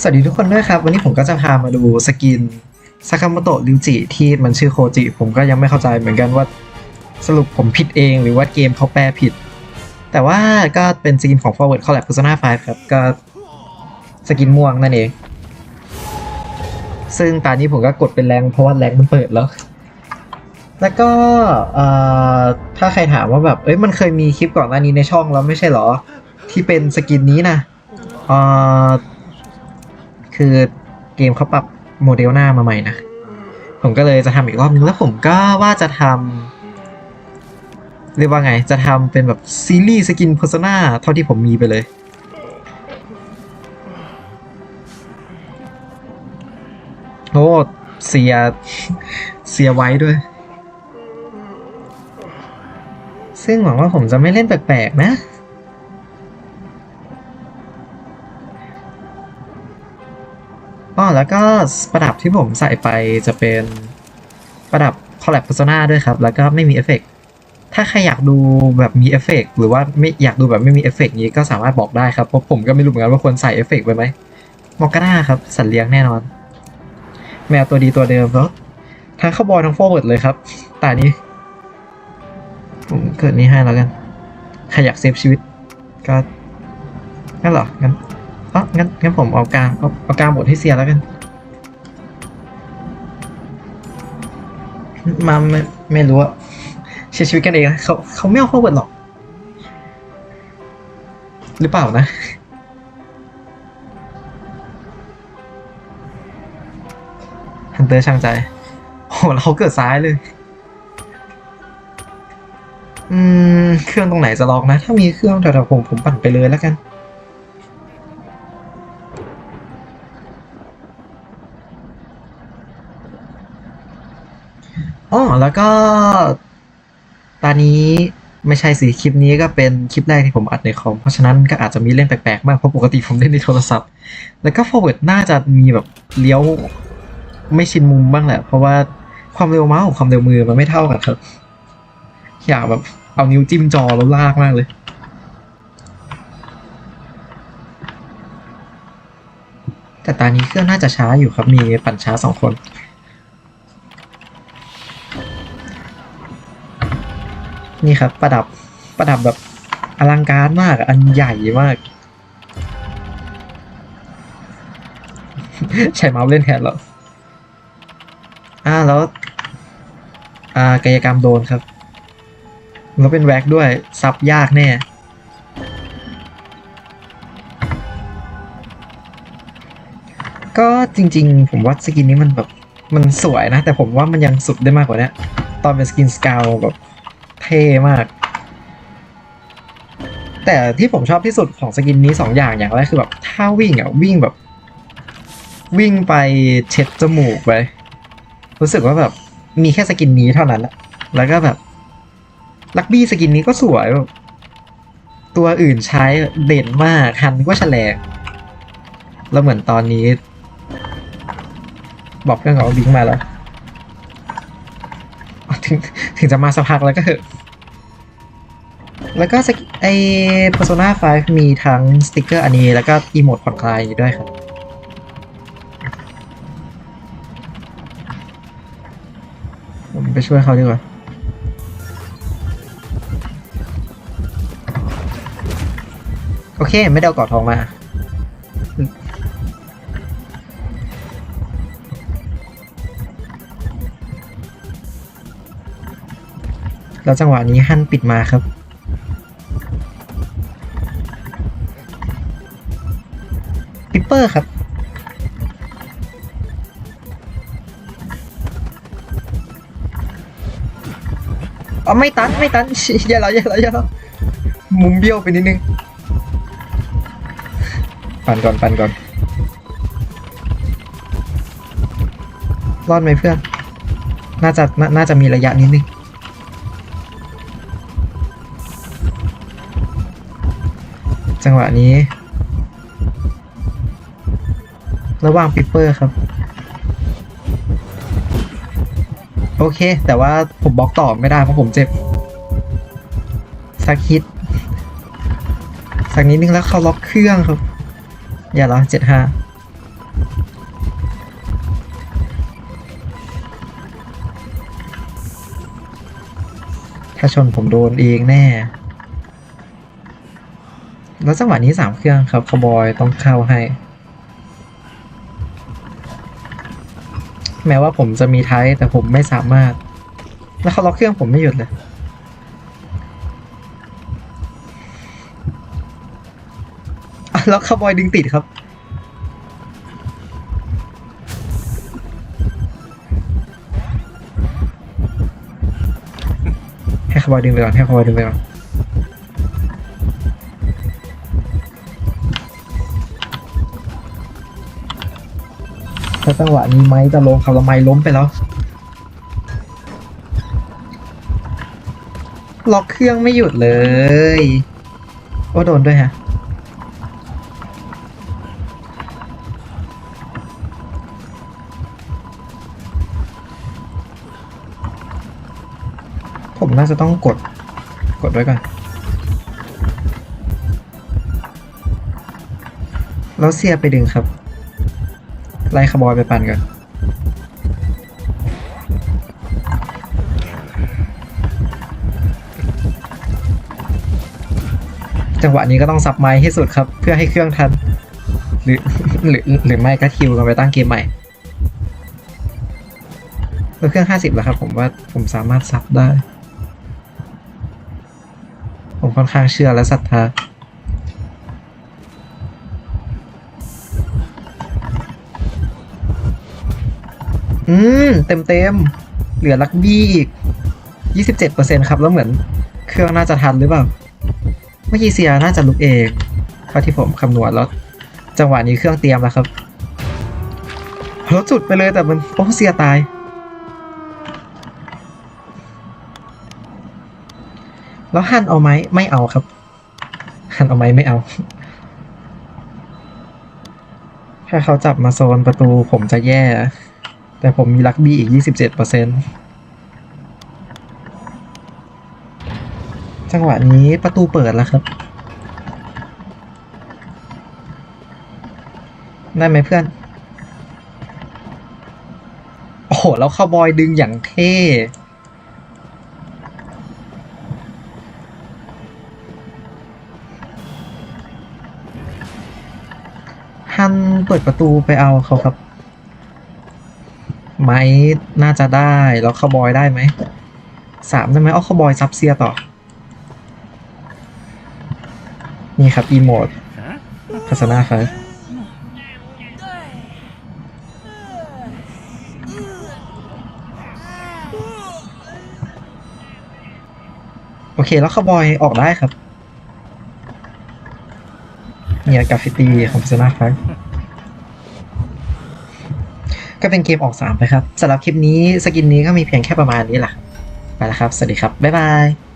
สวัสดีทุกคนด้วยครับ วันนี้ผมก็จะพามาดูสกินซากามโตะริวจิที่มันชื่อโคจิ ผมก็ยังไม่เข้าใจเหมือนกันว่าสรุปผมผิดเองหรือว่าเกมเขาแปลผิด แต่ว่าก็เป็นสกินของ Forward Collab Persona 5 ครับ ก็สกินม่วงนั่นเอง ซึ่งตอนนี้ผมก็กดเป็นแรงเพราะว่าแรงมันเปิดแล้ว แล้วก็ถ้าใครถามว่าแบบ เอ้ยมันเคยมีคลิปก่อนหน้านี้ในช่องแล้วไม่ใช่เหรอ ที่เป็นสกินนี้นะอ่อ คือเกมเขาปรับโมเดลหน้ามาใหม่นะ ผมก็เลยจะทำอีกรอบนึงแล้วผมก็ว่าจะทำเรียกว่าไง จะทำเป็นแบบซีรีส์สกิน Persona เท่าที่ผมมีไปเลย โอ้เสีย เสียไว้ด้วย ซึ่งหวังว่าผมจะไม่เล่นแปลกๆนะ แล้วก็ประดับที่ผมใส่ไปจะเป็นประดับ Collab Persona ด้วยครับ แล้วก็ไม่มีเอฟเฟกต์ถ้าใครอยากดูแบบมีเอฟเฟกต์หรือว่าไม่อยากดูแบบไม่มีเอฟเฟกต์นี้ก็สามารถบอกได้ครับ เพราะผมก็ไม่รู้เหมือนกันว่าควรใส่เอฟเฟกต์ไปไหมมอกกาน่าครับ สัตว์เลี้ยงแน่นอน แมวตัวดีตัวเดิมแล้วทั้งเข้าบอลทั้งฟอร์เวิร์ดเลยครับตานี้ ผมเกิดนี้ให้แล้วกันใครอยากเซฟชีวิตก็งั้นหรองั้น งั้นงั้นผมเอากลางเอาเอากลางบทให้เสียแล้วกัน มาไม่ไม่รู้อะใช้ชีวิตกันเองนะเขาเขาไม่เอาเข้าบทหรอก หรือเปล่านะฮันเตอร์ช่างใจ โอ้เขาเกิดซ้ายเลย อืม เครื่องตรงไหนจะล็อกนะ ถ้ามีเครื่องแถวๆผมผมปั่นไปเลยแล้วกัน อ๋อแล้วก็ ตอนนี้ไม่ใช่สิคลิปนี้ก็เป็นคลิปแรกที่ผมอัดในคอมเพราะฉะนั้นก็อาจจะมีเล่นแปลกๆมากเพราะปกติผมเล่นในโทรศัพท์ แล้วก็ forward น่าจะมีแบบเลี้ยวไม่ชินมุมบ้างแหละ เพราะว่าความเร็วเมาส์กับความเร็วมือมันไม่เท่ากันครับ อยากแบบเอานิ้วจิ้มจอแล้วลากมากเลย แต่ตอนนี้เครื่องน่าจะช้าอยู่ครับมีปั่นช้าสองคน นี่ครับ ประดับประดับแบบอลังการมากอันใหญ่มาก ใช้เมาส์เล่นแทนแล้วอ่าแล้วอ่ากายกรรมโดนครับแล้วเป็นแว็กด้วยซับยากแน่ก็จริงๆ ผมว่าสกินนี้มันแบบ มันสวยนะ แต่ผมว่ามันยังสุดได้มากกว่านี้ตอนเป็นสกินสกาวแบบ เท่มาก แต่ที่ผมชอบที่สุดของสกินนี้สองอย่างอย่างแรกคือแบบถ้าวิ่งอะวิ่งแบบ วิ่งไปเช็ดจมูกไปรู้สึกว่าแบบมีแค่สกินนี้เท่านั้นแหละแล้วก็แบบลักบี้สกินนี้ก็สวยแบบตัวอื่นใช้เด่นมากฮันก็แฉลงแล้วเหมือนตอนนี้ บอกเพื่อนเขาว่าบิงมาแล้ว ถึงถึงจะมาสักพักแล้วก็เถอะ แล้วก็ไอ Persona 5 มีทั้งสติกเกอร์อันนี้ แล้วก็อีโมดผ่อนคลายด้วยครับ ผมไปช่วยเขาดีกว่าโอเค ไม่ได้เอากาะทองมา แล้วจังหวะนี้ฮั่นปิดมาครับ เปอร์ครับ อ๋อไม่ตันไม่ตันอย่าแล้วอย่าแล้วอย่าแล้วมุมเบี้ยวไปนิดนึงปั่นก่อนปั่นก่อนรอดไหมเพื่อน น่าจะนน่าจะมีระยะนิดนึงจังหวะนี้ ระหว่างปิเปอร์ครับ โอเค แต่ว่าผมบล็อกต่อไม่ได้เพราะผมเจ็บ สักฮิต สักนิดนึงแล้วเขาล็อกเครื่องครับ อย่าละเจ็ดห้าถ้าชนผมโดนเองแน่ แล้วจังหวะนี้สามเครื่องครับขบอยต้องเข้าให้ แม้ว่าผมจะมีไทยแต่ผมไม่สามารถ แล้วเขาล็อกเครื่องผมไม่หยุดเลยอะแล้วคาบอยดึงติดครับ ให้คาบอยดึงไปก่อนให้คาบอยดึงไปก่อน ถ้าจังหวะนี้ไม้จะลงคารับแล้วไมล้มไปแล้ว ล็อกเครื่องไม่หยุดเลย โอ้โดนด้วยฮะ ผมน่าจะต้องกด กดไว้ก่อน แล้วเสียไปดึงครับ ไล่ขบอยไปปั่นกันจังหวะนี้ก็ต้องสับไม้ให้สุดครับ เพื่อให้เครื่องทัน หรือหรือหรือไม่ก็คิวกันไปตั้งเกมใหม่แล้วเครื่องห้าสิบแล้วครับ ผมว่าผมสามารถซับได้ ผมค่อนข้างเชื่อและศรัทธา อืม เต็มเต็มเหลือลักบี้อีกยี่สิบเจ็ดเปอร์เซ็นครับ แล้วเหมือนเครื่องน่าจะทันหรือเปล่า เมื่อกี้เซียน่าจะลุกเองเท่าที่ผมคำนวณแล้ว จังหวะนี้เครื่องเตรียมแล้วครับรถจุดไปเลยแต่มันโอ้เซียตาย แล้วฮันเอาไหมไม่เอาครับฮันเอาไหมไม่เอา ถ้าเขาจับมาโซนประตูผมจะแย่ แต่ผมมีลักบี้อีก 27เปอร์เซ็นจังหวะนี้ประตูเปิดแล้วครับ ได้ไหมเพื่อน โอ้โห แล้วคาวบอยดึงอย่างเท่ฮันเปิดประตูไปเอาเขาครับ ไม้น่าจะได้ แล้วคาวบอยได้ไหมสามได้ไหมเอาคาวบอยซับเซียต่อ นี่ครับอีโมดพัฒนาครับโอเค แล้วคาวบอยออกได้ครับ เนี่ยกราฟฟิตี้ของพัฒนาครับ ก็เป็นเกมออกสามไปครับสำหรับคลิปนี้สกินนี้ก็มีเพียงแค่ประมาณนี้แหละไปแล้วครับ สวัสดีครับ บ๊ายบาย